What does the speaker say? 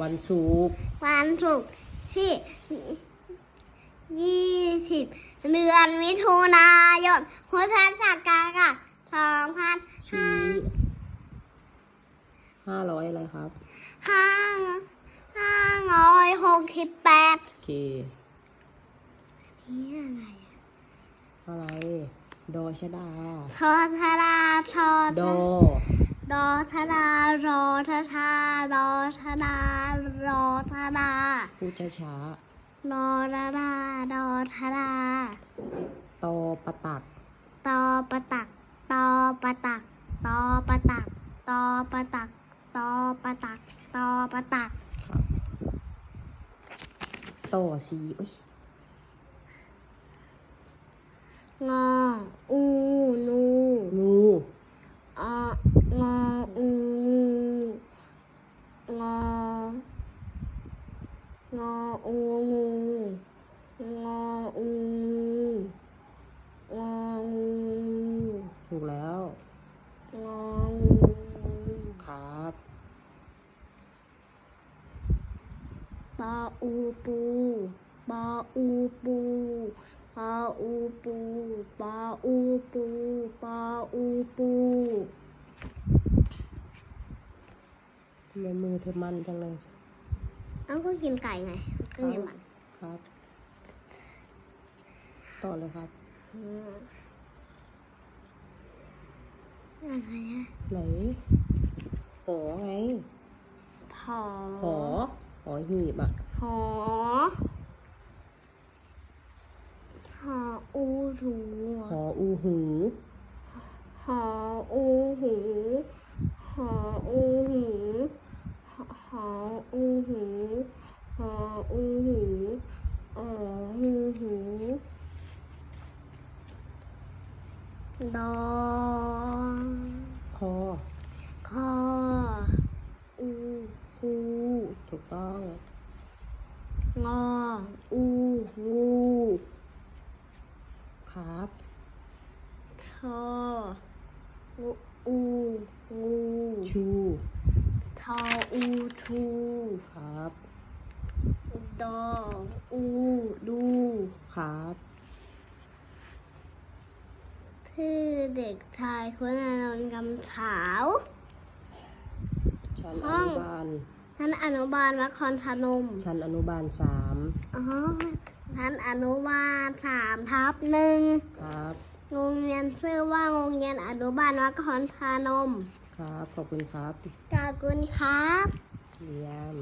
วันศุกร์วันศุกร์ที่ยี่สิบเดือนมิถุนายนพุทธศักราชสองพันชี้ห้าร้อยอะไรครับห้าห้าร้อยหกสิบแปดโอเคนี่อะไรอะอะไรดอชดาทอทาราทอดอ ดอทารารอทาทารอทารารอทาราพูดช้ารอราราดอทาราๆตอประตัก ตอปะตัก ตอปะตัก ตอปะตัก ตอปะตัก ตอปะตัก ตอปะตักครับต่อซีเอ้ยงออูนู งู องอ อูงอ งออูงูงออูงองูถูกแล้วงองูครับปออูปูปออูปูปออูปูปออูปูปออูปูทำไมมือเธอมันจังเลย เอ้าก็กินไก่ไง ก็เห็นมันครับ ต่อเลยครับอืมอะไรอะไหนหอไงพอหอหอหีบอะหอหออูถูหออูหูหออูหูหออูหูหออูหูห ออูหูอ๋อหูหูดอคอ คอ อูคูถูกต้อง งอ อูงูครับชองูอูงูชูทออูทูครับ ดออูดูครับชื่อเด็กชายคุณอานนท์กำเฉาวชั้นห้อองนุบาลท่านอนุบาลนครพนมชั้นอนุบาลสามอ๋อท่านอนุบาลสามทับหนึ่งครับโรงเรียนชื่อว่าโรงเรียนอนุบาลนครพนมครับ ขอบคุณครับขอบคุณครับเยี่ยม